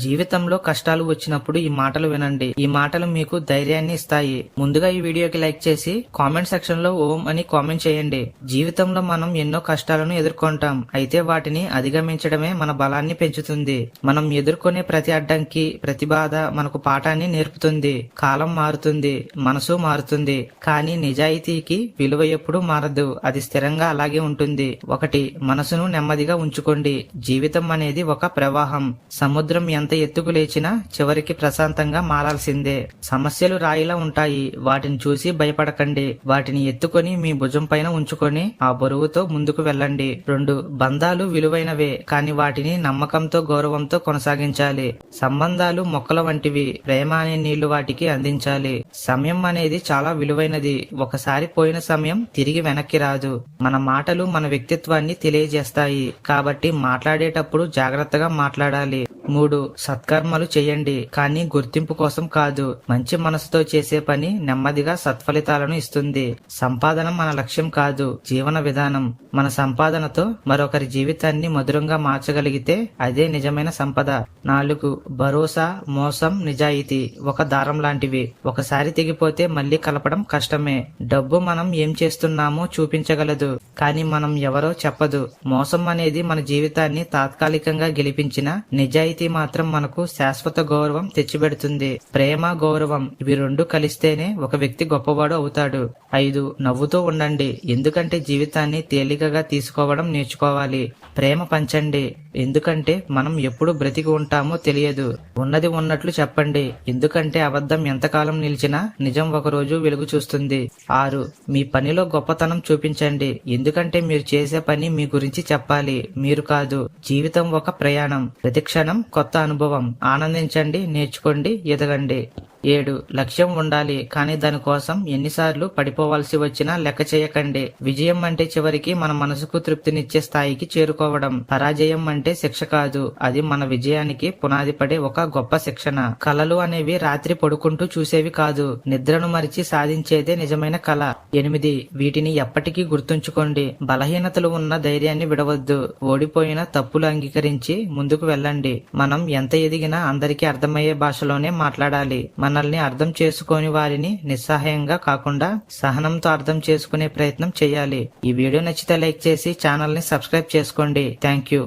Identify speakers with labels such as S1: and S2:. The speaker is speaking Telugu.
S1: జీవితంలో కష్టాలు వచ్చినప్పుడు ఈ మాటలు వినండి. ఈ మాటలు మీకు ధైర్యాన్ని ఇస్తాయి. ముందుగా ఈ వీడియోకి లైక్ చేసి కామెంట్ సెక్షన్లో ఓం అని కామెంట్ చేయండి. జీవితంలో మనం ఎన్నో కష్టాలను ఎదుర్కొంటాం. అయితే వాటిని అధిగమించడమే మన బలాన్ని పెంచుతుంది. మనం ఎదుర్కొనే ప్రతి అడ్డంకి ప్రతి బాధ మనకు పాఠాన్ని నేర్పుతుంది. కాలం మారుతుంది మనసు మారుతుంది. కానీ నిజాయితీకి విలువ ఎప్పుడు మారదు. అది స్థిరంగా అలాగే ఉంటుంది. ఒకటి మనసును నెమ్మదిగా ఉంచుకోండి. జీవితం అనేది ఒక ప్రవాహం. సముద్రం ఎంత ఎత్తుకు లేచినా చివరికి ప్రశాంతంగా మారాల్సిందే. సమస్యలు రాయిలా ఉంటాయి. వాటిని చూసి భయపడకండి. వాటిని ఎత్తుకొని మీ భుజం పైన ఉంచుకొని ఆ బరువుతో ముందుకు వెళ్ళండి. రెండు బంధాలు విలువైనవే కానీ వాటిని నమ్మకంతో గౌరవంతో కొనసాగించాలి. సంబంధాలు మొక్కల వంటివి ప్రేమ అనే నీళ్ళు వాటికి అందించాలి. సమయం అనేది చాలా విలువైనది. ఒకసారి పోయిన సమయం తిరిగి వెనక్కి రాదు. మన మాటలు మన వ్యక్తిత్వాన్ని తెలియజేస్తాయి. కాబట్టి మాట్లాడేటప్పుడు జాగ్రత్తగా మాట్లాడాలి. మూడు సత్కర్మలు చేయండి కానీ గుర్తింపు కోసం కాదు. మంచి మనసుతో చేసే పని నెమ్మదిగా సత్ఫలితాలను ఇస్తుంది. సంపాదన మన లక్ష్యం కాదు జీవన విధానం. మన సంపాదనతో మరొకరి జీవితాన్ని మధురంగా మార్చగలిగితే అదే నిజమైన సంపద. నాలుగు భరోసా మోసం నిజాయితీ. ఒక దారం లాంటివి. ఒకసారి తెగిపోతే మళ్ళీ కలపడం కష్టమే. డబ్బు మనం ఏం చేస్తున్నామో చూపించగలదు కానీ మనం ఎవరో చెప్పదు. మోసం అనేది మన జీవితాన్ని తాత్కాలికంగా గెలిపించిన నిజాయితీ మాత్రం మనకు శాశ్వత గౌరవం తెచ్చిపెడుతుంది. ప్రేమ గౌరవం ఇవి రెండు కలిస్తేనే ఒక వ్యక్తి గొప్పవాడు అవుతాడు. ఐదు నవ్వుతూ ఉండండి. ఎందుకంటే జీవితాన్ని తేలికగా తీసుకోవడం నేర్చుకోవాలి. ప్రేమ పంచండి. ఎందుకంటే మనం ఎప్పుడు బ్రతికి ఉంటామో తెలియదు. ఉన్నది ఉన్నట్లు చెప్పండి. ఎందుకంటే అబద్ధం ఎంతకాలం నిలిచినా నిజం ఒకరోజు వెలుగు చూస్తుంది. ఆరు మీ పనిలో గొప్పతనం చూపించండి. ఎందుకంటే మీరు చేసే పని మీ గురించి చెప్పాలి. మీరు కాదు జీవితం ఒక ప్రయాణం. ప్రతిక్షణం కొత్త అనుభవం. ఆనందించండి నేర్చుకోండి ఎదగండి. ఏడు లక్ష్యం ఉండాలి కానీ దానికోసం ఎన్నిసార్లు పడిపోవాల్సి వచ్చినా లెక్క చేయకండి. విజయం అంటే చివరికి మన మనసుకు తృప్తినిచ్చే స్థాయికి చేరుకోవడం. పరాజయం అంటే శిక్ష కాదు. అది మన విజయానికి పునాది పడే ఒక గొప్ప శిక్షణ. కళలు అనేవి రాత్రి పడుకుంటూ చూసేవి కాదు. నిద్రను మరిచి సాధించేదే నిజమైన కళ. ఎనిమిది వీటిని ఎప్పటికీ గుర్తుంచుకోండి. బలహీనతలు ఉన్న ధైర్యాన్ని విడవద్దు. ఓడిపోయిన తప్పులు అంగీకరించి ముందుకు వెళ్ళండి. మనం ఎంత ఎదిగినా అందరికీ అర్థమయ్యే భాషలోనే మాట్లాడాలి. మనల్ని అర్థం చేసుకోని వారిని నిస్సహాయంగా కాకుండా సహనంతో అర్థం చేసుకునే ప్రయత్నం చేయాలి. ఈ వీడియో నచ్చితే లైక్ చేసి ఛానల్ని సబ్స్క్రైబ్ చేసుకోండి. Thank you.